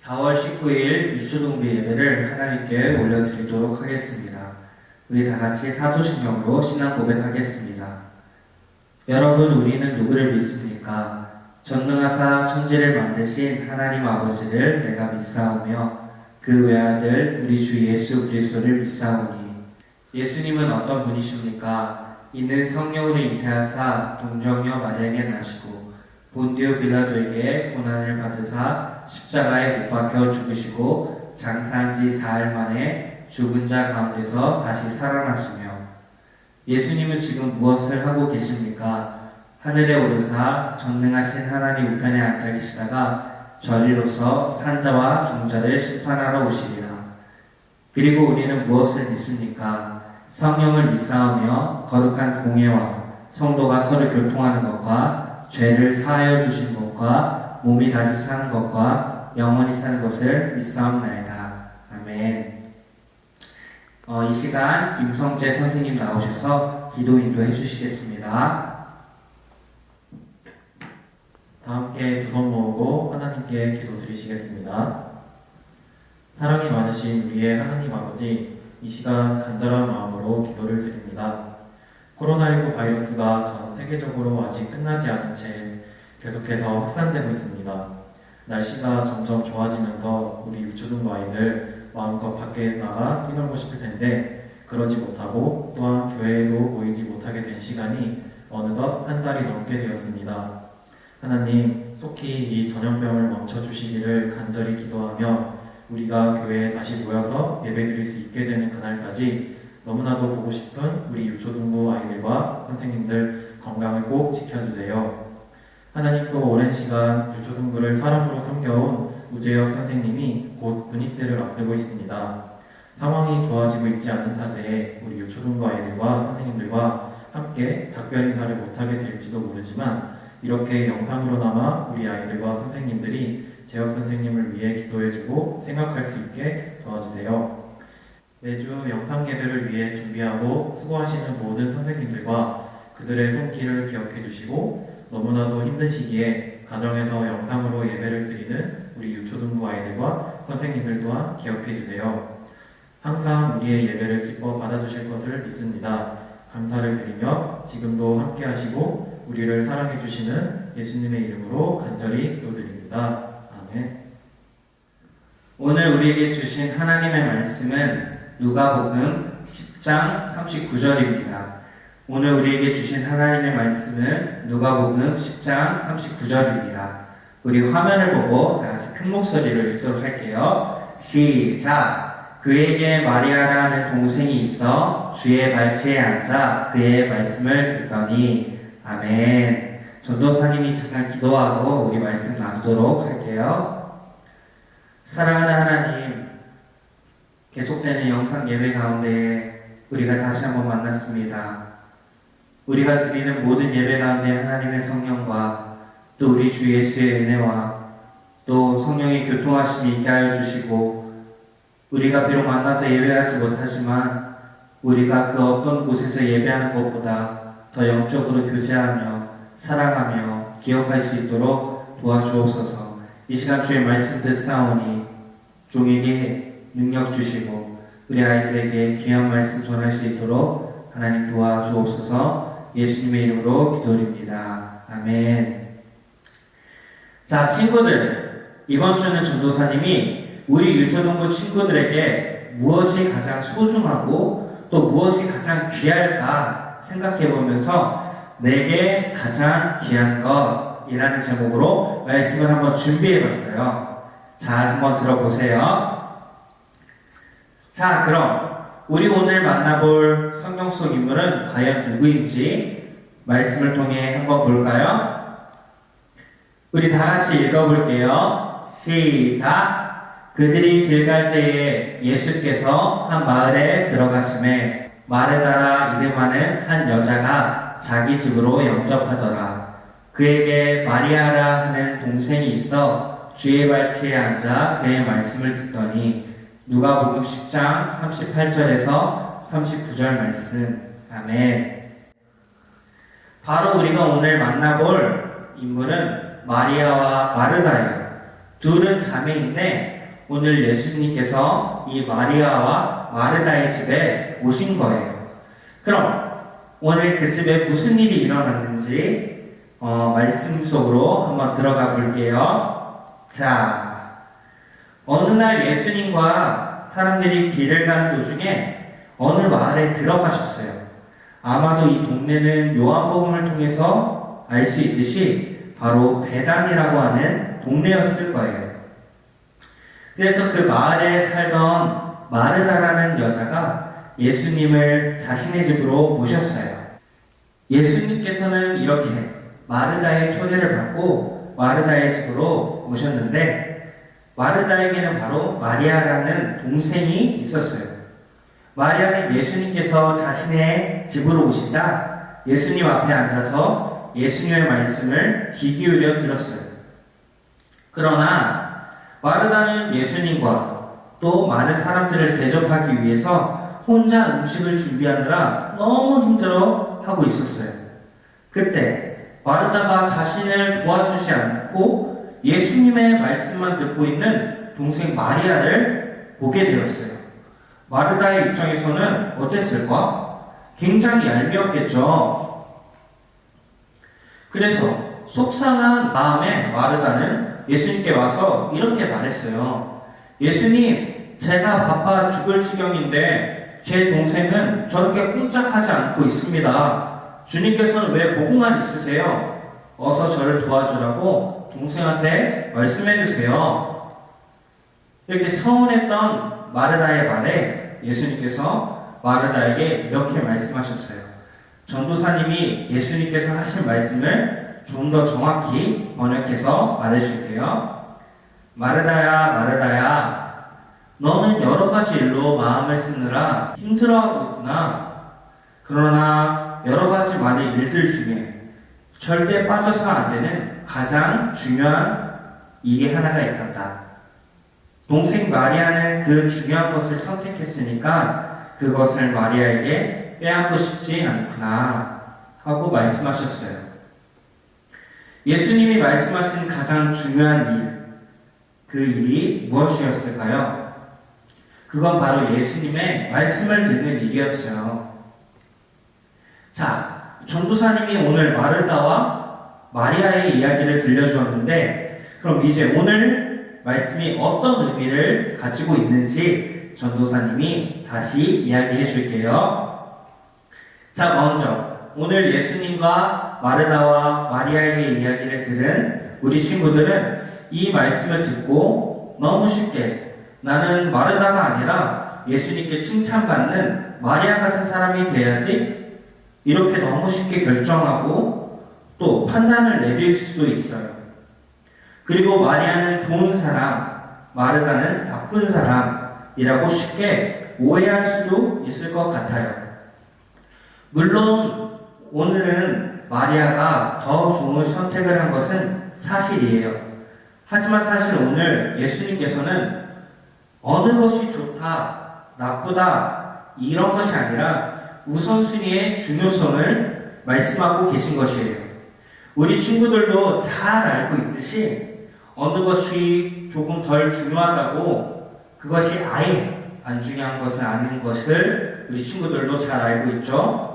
4월 19일 유수동비 예배를 하나님께 올려드리도록 하겠습니다. 우리 다 같이 사도신경으로 신앙 고백하겠습니다. 여러분, 우리는 누구를 믿습니까? 전능하사 천지를 만드신 하나님 아버지를 내가 믿사오며 그 외아들 우리 주 예수 그리스도를 믿사오니 예수님은 어떤 분이십니까? 이는 성령으로 잉태하사 동정녀 마리아에게 나시고 본디오 빌라도에게 고난을 받으사 십자가에 못 박혀 죽으시고 장사한 지 사흘 만에 죽은 자 가운데서 다시 살아나시며 예수님은 지금 무엇을 하고 계십니까? 하늘에 오르사 전능하신 하나님 우편에 앉아 계시다가 저리로서 산자와 중자를 심판하러 오시리라. 그리고 우리는 무엇을 믿습니까? 성령을 믿사오며 거룩한 공예와 성도가 서로 교통하는 것과 죄를 사하여 주신 것과 몸이 다시 사는 것과 영원히 사는 것을 믿사옵나이다. 아멘. 어, 이 시간 김성재 선생님 나오셔서 기도 인도해 주시겠습니다. 다 함께 두 손 모으고 하나님께 기도 드리시겠습니다. 사랑이 많으신 우리의 하나님 아버지, 이 시간 간절한 마음으로 기도를 드립니다. 코로나19 바이러스가 전 세계적으로 아직 끝나지 않은 채 계속해서 확산되고 있습니다. 날씨가 점점 좋아지면서 우리 유초등부 아이들 마음껏 밖에 나가 뛰놀고 싶을 텐데 그러지 못하고 또한 교회에도 모이지 못하게 된 시간이 어느덧 한 달이 넘게 되었습니다. 하나님, 속히 이 전염병을 멈춰 주시기를 간절히 기도하며 우리가 교회에 다시 모여서 예배드릴 수 있게 되는 그날까지 너무나도 보고 싶은 우리 유초등부 아이들과 선생님들 건강을 꼭 지켜주세요. 하나님 또 오랜 시간 유초등부를 사람으로 섬겨온 우재혁 선생님이 곧 군입대를 앞두고 있습니다. 상황이 좋아지고 있지 않은 탓에 우리 유초등부 아이들과 선생님들과 함께 작별 인사를 못하게 될지도 모르지만 이렇게 영상으로나마 우리 아이들과 선생님들이 재혁 선생님을 위해 기도해주고 생각할 수 있게 도와주세요. 매주 영상 예배를 위해 준비하고 수고하시는 모든 선생님들과 그들의 손길을 기억해 주시고 너무나도 힘든 시기에 가정에서 영상으로 예배를 드리는 우리 유초등부 아이들과 선생님들 또한 기억해 주세요. 항상 우리의 예배를 기뻐 받아주실 것을 믿습니다. 감사를 드리며 지금도 함께 하시고 우리를 사랑해 주시는 예수님의 이름으로 간절히 기도드립니다. 아멘. 오늘 우리에게 주신 하나님의 말씀은 누가복음 10장 39절입니다. 오늘 우리에게 주신 하나님의 말씀은 누가복음 10장 39절입니다. 우리 화면을 보고 다 같이 큰 목소리로 읽도록 할게요. 시작. 그에게 마리아라는 동생이 있어 주의 발치에 앉아 그의 말씀을 듣더니 아멘. 전도사님이 잠깐 기도하고 우리 말씀 나누도록 할게요. 사랑하는 하나님, 계속되는 영상 예배 가운데 우리가 다시 한번 만났습니다. 우리가 드리는 모든 예배 가운데 하나님의 성령과 또 우리 주 예수의 은혜와 또 성령의 교통하심이 있게 하여 주시고 우리가 비록 만나서 예배하지 못하지만 우리가 그 어떤 곳에서 예배하는 것보다 더 영적으로 교제하며 사랑하며 기억할 수 있도록 도와주옵소서. 이 시간 주의 말씀 듣사오니 종에게 능력 주시고 우리 아이들에게 귀한 말씀 전할 수 있도록 하나님 도와주옵소서. 예수님의 이름으로 기도드립니다. 아멘. 자, 친구들. 이번 주는 전도사님이 우리 유초동부 친구들에게 무엇이 가장 소중하고 또 무엇이 가장 귀할까 생각해 보면서 내게 가장 귀한 것이라는 제목으로 말씀을 한번 준비해 봤어요. 자, 한번 들어보세요. 자, 그럼 우리 오늘 만나볼 성경 속 인물은 과연 누구인지 말씀을 통해 한번 볼까요? 우리 다 같이 읽어볼게요. 시작. 그들이 길 갈 때에 예수께서 한 마을에 들어가심에 마르다라 이름하는 한 여자가 자기 집으로 영접하더라. 그에게 마리아라 하는 동생이 있어 주의 발치에 앉아 그의 말씀을 듣더니 누가복음 10장 38절에서 39절 말씀. 아멘. 바로 우리가 오늘 만나볼 인물은 마리아와 마르다예요. 둘은 자매인데 오늘 예수님께서 이 마리아와 마르다의 집에 오신 거예요. 그럼 오늘 그 집에 무슨 일이 일어났는지 어, 말씀 속으로 한번 들어가 볼게요. 자, 어느 날 예수님과 사람들이 길을 가는 도중에 어느 마을에 들어가셨어요. 아마도 이 동네는 요한복음을 통해서 알 수 있듯이 바로 베단이라고 하는 동네였을 거예요. 그래서 그 마을에 살던 마르다라는 여자가 예수님을 자신의 집으로 모셨어요. 예수님께서는 이렇게 마르다의 초대를 받고 마르다의 집으로 오셨는데 마르다에게는 바로 마리아라는 동생이 있었어요. 마리아는 예수님께서 자신의 집으로 오시자 예수님 앞에 앉아서 예수님의 말씀을 귀 기울여 들었어요. 그러나 마르다는 예수님과 또 많은 사람들을 대접하기 위해서 혼자 음식을 준비하느라 너무 힘들어 하고 있었어요. 그때 마르다가 자신을 도와주지 않고 예수님의 말씀만 듣고 있는 동생 마리아를 보게 되었어요. 마르다의 입장에서는 어땠을까? 굉장히 얄미웠겠죠. 그래서 속상한 마음에 마르다는 예수님께 와서 이렇게 말했어요. 예수님, 제가 바빠 죽을 지경인데 제 동생은 저렇게 꼼짝하지 않고 있습니다. 주님께서는 왜 보고만 있으세요? 어서 저를 도와주라고 동생한테 말씀해 주세요. 이렇게 서운했던 마르다의 말에 예수님께서 마르다에게 이렇게 말씀하셨어요. 전도사님이 예수님께서 하신 말씀을 좀 더 정확히 번역해서 말해줄게요. 마르다야, 마르다야, 너는 여러 가지 일로 마음을 쓰느라 힘들어하고 있구나. 그러나 여러 가지 많은 일들 중에 절대 빠져서 안 되는 가장 중요한 일이 하나가 있단다. 동생 마리아는 그 중요한 것을 선택했으니까 그것을 마리아에게 빼앗고 싶지 않구나 하고 말씀하셨어요. 예수님이 말씀하신 가장 중요한 일, 그 일이 무엇이었을까요? 그건 바로 예수님의 말씀을 듣는 일이었어요. 자, 전도사님이 오늘 마르다와 마리아의 이야기를 들려주었는데, 그럼 이제 오늘 말씀이 어떤 의미를 가지고 있는지 전도사님이 다시 이야기해 줄게요. 자, 먼저 오늘 예수님과 마르다와 마리아의 이야기를 들은 우리 친구들은 이 말씀을 듣고 너무 쉽게 나는 마르다가 아니라 예수님께 칭찬받는 마리아 같은 사람이 돼야지 이렇게 너무 쉽게 결정하고 또 판단을 내릴 수도 있어요. 그리고 마리아는 좋은 사람, 마르다는 나쁜 사람이라고 쉽게 오해할 수도 있을 것 같아요. 물론 오늘은 마리아가 더 좋은 선택을 한 것은 사실이에요. 하지만 사실 오늘 예수님께서는 어느 것이 좋다, 나쁘다, 이런 것이 아니라 우선순위의 중요성을 말씀하고 계신 것이에요. 우리 친구들도 잘 알고 있듯이 어느 것이 조금 덜 중요하다고 그것이 아예 안 중요한 것은 아닌 것을 우리 친구들도 잘 알고 있죠.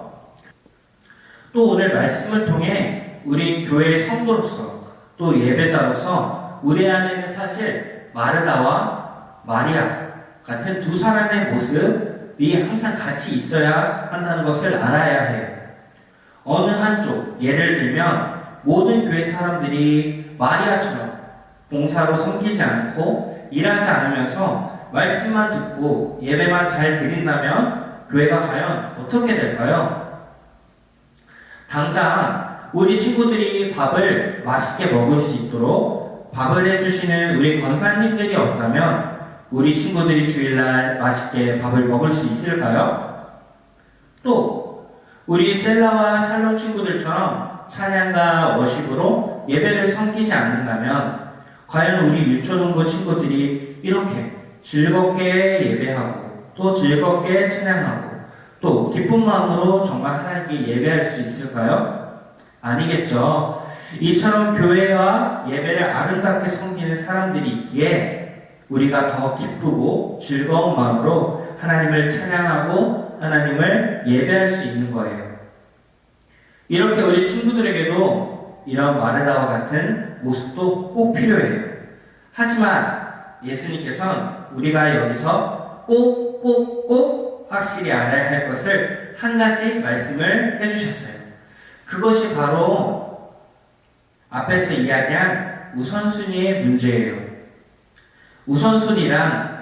또 오늘 말씀을 통해 우리 교회의 성도로서 또 예배자로서 우리 안에는 사실 마르다와 마리아 같은 두 사람의 모습 이 항상 같이 있어야 한다는 것을 알아야 해요. 어느 한쪽, 예를 들면 모든 교회 사람들이 마리아처럼 봉사로 섬기지 않고 일하지 않으면서 말씀만 듣고 예배만 잘 드린다면 교회가 과연 어떻게 될까요? 당장 우리 친구들이 밥을 맛있게 먹을 수 있도록 밥을 해주시는 우리 권사님들이 없다면 우리 친구들이 주일날 맛있게 밥을 먹을 수 있을까요? 또 우리 셀라와 샬롬 친구들처럼 찬양과 워십으로 예배를 섬기지 않는다면 과연 우리 유초동부 친구들이 이렇게 즐겁게 예배하고 또 즐겁게 찬양하고 또 기쁜 마음으로 정말 하나님께 예배할 수 있을까요? 아니겠죠. 이처럼 교회와 예배를 아름답게 섬기는 사람들이 있기에 우리가 더 기쁘고 즐거운 마음으로 하나님을 찬양하고 하나님을 예배할 수 있는 거예요. 이렇게 우리 친구들에게도 이런 마르다와 같은 모습도 꼭 필요해요. 하지만 예수님께서는 우리가 여기서 꼭, 꼭, 꼭 확실히 알아야 할 것을 한 가지 말씀을 해주셨어요. 그것이 바로 앞에서 이야기한 우선순위의 문제예요. 우선순위란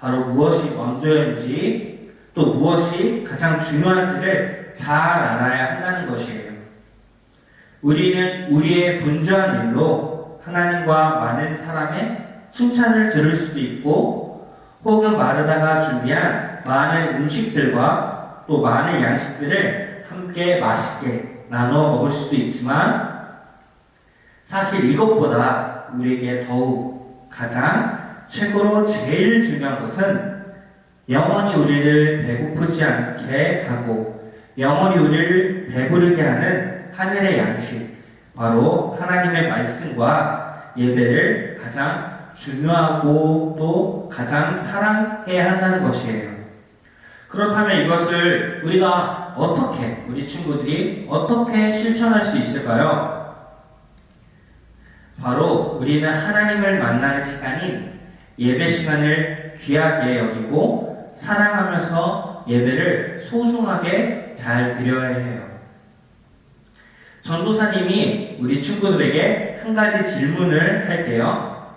바로 무엇이 먼저인지 또 무엇이 가장 중요한지를 잘 알아야 한다는 것이에요. 우리는 우리의 분주한 일로 하나님과 많은 사람의 칭찬을 들을 수도 있고 혹은 마르다가 준비한 많은 음식들과 또 많은 양식들을 함께 맛있게 나눠 먹을 수도 있지만 사실 이것보다 우리에게 더욱 가장 최고로 제일 중요한 것은 영원히 우리를 배고프지 않게 하고 영원히 우리를 배부르게 하는 하늘의 양식 바로 하나님의 말씀과 예배를 가장 중요하고 또 가장 사랑해야 한다는 것이에요. 그렇다면 이것을 우리가 어떻게 우리 친구들이 어떻게 실천할 수 있을까요? 바로 우리는 하나님을 만나는 시간인 예배 시간을 귀하게 여기고 사랑하면서 예배를 소중하게 잘 드려야 해요. 전도사님이 우리 친구들에게 한 가지 질문을 할게요.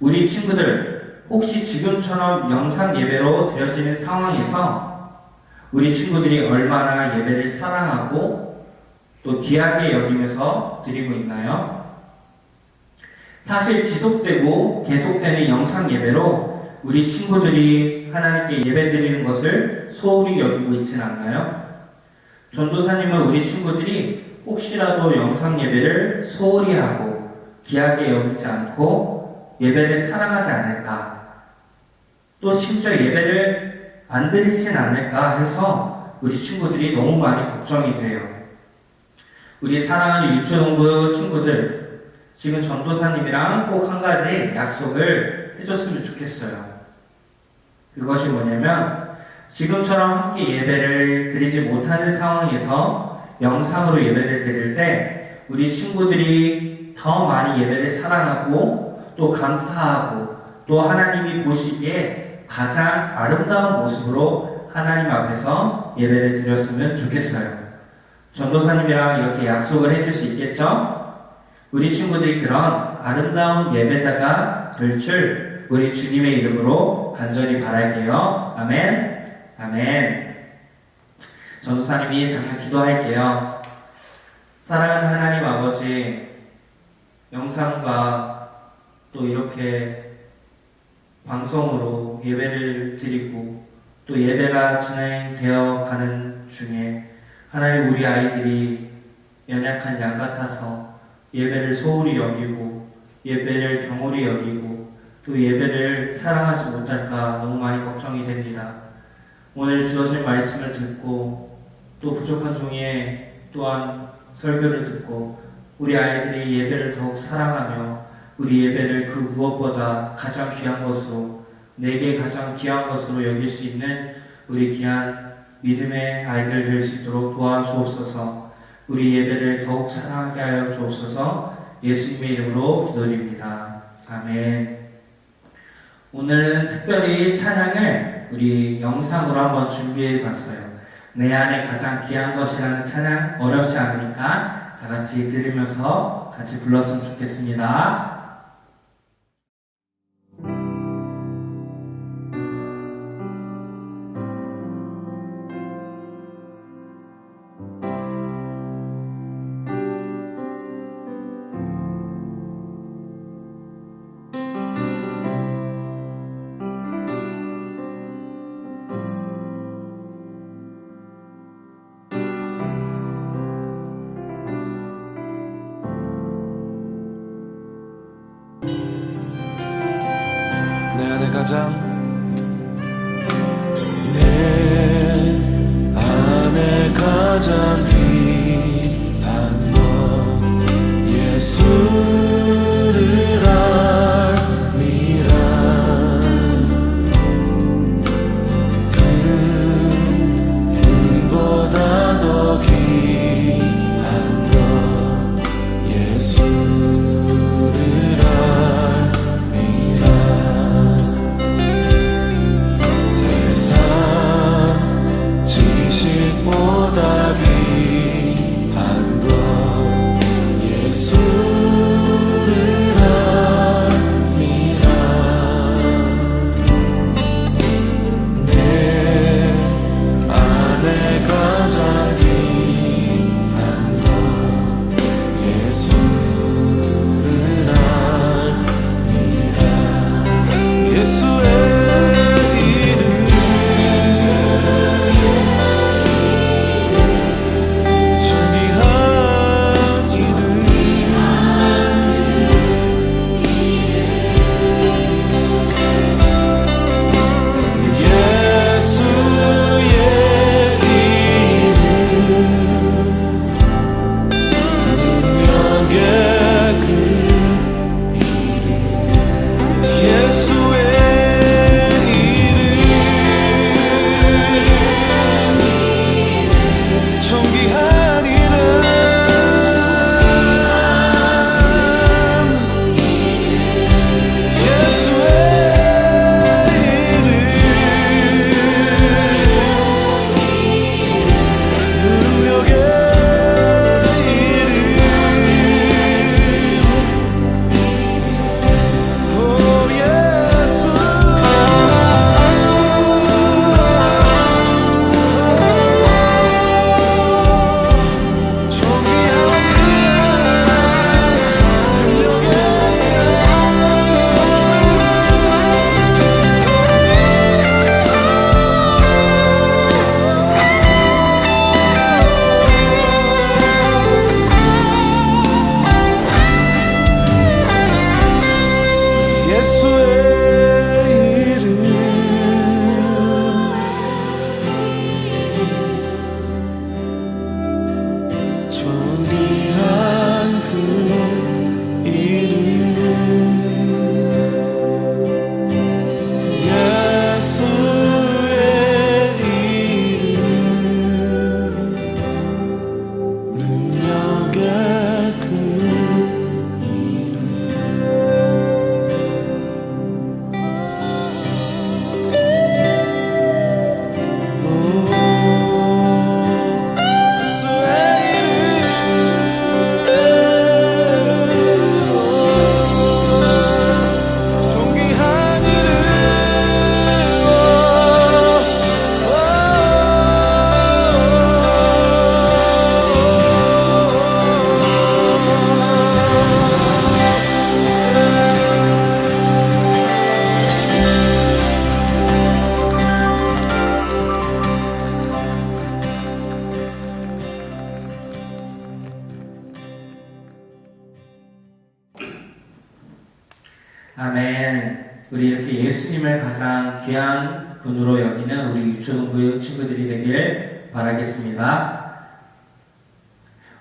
우리 친구들 혹시 지금처럼 영상 예배로 드려지는 상황에서 우리 친구들이 얼마나 예배를 사랑하고 또 귀하게 여기면서 드리고 있나요? 사실 지속되고 계속되는 영상 예배로 우리 친구들이 하나님께 예배 드리는 것을 소홀히 여기고 있진 않나요? 전도사님은 우리 친구들이 혹시라도 영상 예배를 소홀히 하고 귀하게 여기지 않고 예배를 사랑하지 않을까 또 심지어 예배를 안 드리진 않을까 해서 우리 친구들이 너무 많이 걱정이 돼요. 우리 사랑하는 유초동부 친구들 지금 전도사님이랑 꼭 한 가지 약속을 해줬으면 좋겠어요. 그것이 뭐냐면 지금처럼 함께 예배를 드리지 못하는 상황에서 영상으로 예배를 드릴 때 우리 친구들이 더 많이 예배를 사랑하고 또 감사하고 또 하나님이 보시기에 가장 아름다운 모습으로 하나님 앞에서 예배를 드렸으면 좋겠어요. 전도사님이랑 이렇게 약속을 해줄 수 있겠죠? 우리 친구들이 그런 아름다운 예배자가 될 줄 우리 주님의 이름으로 간절히 바랄게요. 아멘. 아멘. 전도사님이 잠깐 기도할게요. 사랑하는 하나님 아버지, 영상과 또 이렇게 방송으로 예배를 드리고 또 예배가 진행되어 가는 중에 하나님 우리 아이들이 연약한 양 같아서 예배를 소홀히 여기고 예배를 경홀히 여기고 또 예배를 사랑하지 못할까 너무 많이 걱정이 됩니다. 오늘 주어진 말씀을 듣고 또 부족한 종의 또한 설교를 듣고 우리 아이들이 예배를 더욱 사랑하며 우리 예배를 그 무엇보다 가장 귀한 것으로 내게 가장 귀한 것으로 여길 수 있는 우리 귀한 믿음의 아이들 될 수 있도록 도와주옵소서. 우리 예배를 더욱 사랑하게 하여 주옵소서. 예수님의 이름으로 기도드립니다. 아멘. 오늘은 특별히 찬양을 우리 영상으로 한번 준비해 봤어요. 내 안에 가장 귀한 것이라는 찬양 어렵지 않으니까 다 같이 들으면서 같이 불렀으면 좋겠습니다. 내 Sua.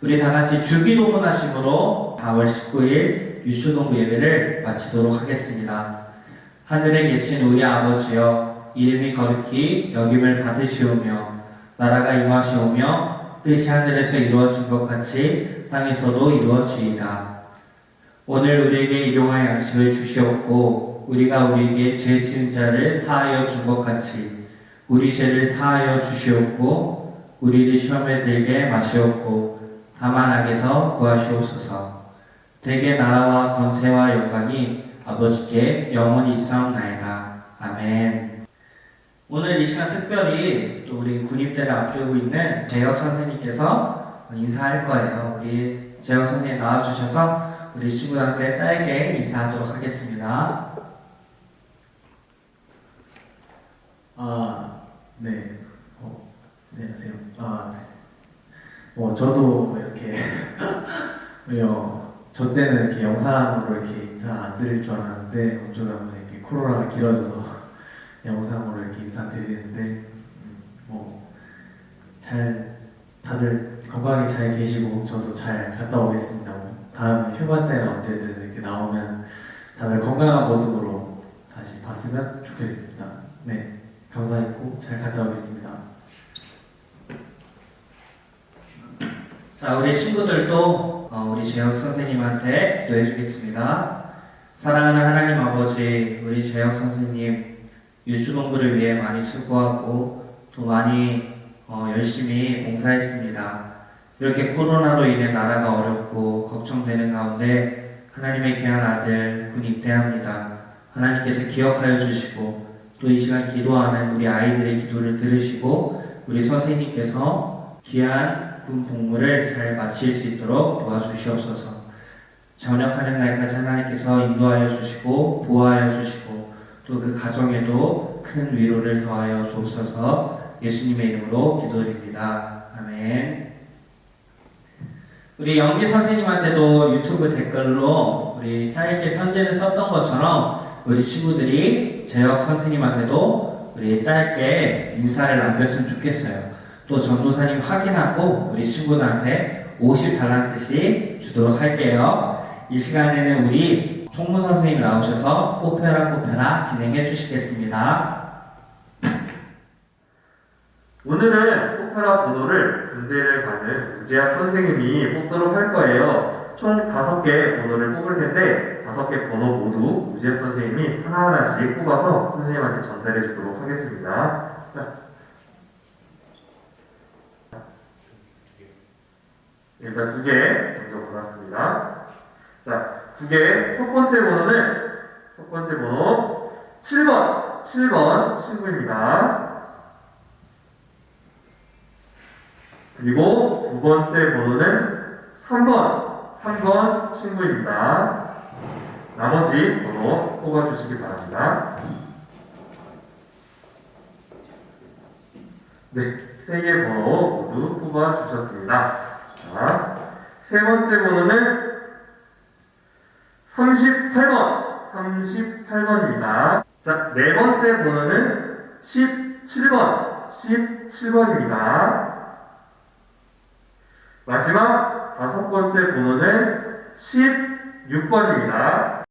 우리 다 같이 주기도문 하심으로 4월 19일 유초동부 예배를 마치도록 하겠습니다. 하늘에 계신 우리 아버지여 이름이 거룩히 여김을 받으시오며 나라가 임하시오며 뜻이 하늘에서 이루어진 것 같이 땅에서도 이루어지이다. 오늘 우리에게 일용할 양식을 주시옵고 우리가 우리에게 죄 지은 자를 사하여 준 것 같이 우리 죄를 사하여 주시옵고 우리를 시험에 들게 마시옵고 다만 악에서 구하시옵소서. 대개 나라와 권세와 영광이 아버지께 영원히 있사옵나이다. 아멘. 오늘 이 시간 특별히 또 우리 군입대를 앞두고 있는 재혁 선생님께서 인사할 거예요. 우리 재혁 선생님 나와주셔서 우리 친구들한테 짧게 인사하도록 하겠습니다. 아, 네. 어, 안녕하세요. 아, 네. 뭐 저도 뭐 이렇게 어, 저 때는 이렇게 영상으로 이렇게 인사 안 드릴 줄 알았는데 어쩌다 보니 이렇게 코로나가 길어져서 영상으로 이렇게 인사 드리는데 음, 뭐잘 다들 건강히 잘 계시고 저도 잘 갔다 오겠습니다. 뭐 다음 휴가 때는 언제든 이렇게 나오면 다들 건강한 모습으로 다시 봤으면 좋겠습니다. 네. 감사했고 잘 갔다 오겠습니다. 자, 우리 친구들도 어, 우리 재혁 선생님한테 기도해 주겠습니다. 사랑하는 하나님 아버지, 우리 재혁 선생님 유수 공부를 위해 많이 수고하고 또 많이 어, 열심히 봉사했습니다. 이렇게 코로나로 인해 나라가 어렵고 걱정되는 가운데 하나님의 귀한 아들 군 입대합니다. 하나님께서 기억하여 주시고 또 이 시간 기도하는 우리 아이들의 기도를 들으시고 우리 선생님께서 귀한 군 복무를 잘 마칠 수 있도록 도와주시옵소서. 전역하는 날까지 하나님께서 인도하여 주시고 보호하여 주시고 또 그 가정에도 큰 위로를 더하여 주옵소서. 예수님의 이름으로 기도드립니다. 아멘. 우리 연기 선생님한테도 유튜브 댓글로 우리 짧게 편지를 썼던 것처럼 우리 친구들이 재혁 선생님한테도 우리 짧게 인사를 남겼으면 좋겠어요. 또 전도사님 확인하고 우리 친구들한테 50달란트씩 주도록 할게요. 이 시간에는 우리 총무 선생님 나오셔서 뽑혀라 뽑혀라 진행해 주시겠습니다. 오늘은 포카라 번호를 군대를 가는 우지아 선생님이 뽑도록 할 거예요. 총 다섯 개 번호를 뽑을 텐데 다섯 개 번호 모두 우지아 선생님이 하나하나씩 뽑아서 선생님한테 전달해 주도록 하겠습니다. 자. 일단 두개 먼저 받았습니다. 자, 두 개. 첫 번째 번호는 첫 번째 번호 7번, 7번 친구입니다. 그리고 두 번째 번호는 3번, 3번 친구입니다. 나머지 번호 뽑아주시기 바랍니다. 네, 세 개 번호 모두 뽑아주셨습니다. 자, 세 번째 번호는 38번, 38번입니다. 자, 네 번째 번호는 17번, 17번입니다. 마지막 다섯 번째 번호는 16번입니다.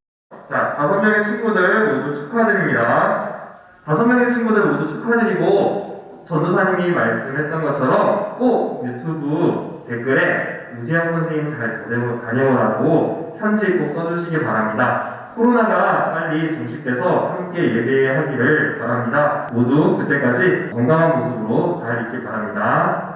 자, 다섯 명의 친구들 모두 축하드립니다. 다섯 명의 친구들 모두 축하드리고, 전도사님이 말씀했던 것처럼 꼭 유튜브 댓글에 우지영 선생님 잘 다녀- 다녀오라고 편지 꼭 써주시기 바랍니다. 코로나가 빨리 종식돼서 함께 예배하기를 바랍니다. 모두 그때까지 건강한 모습으로 잘 있길 바랍니다.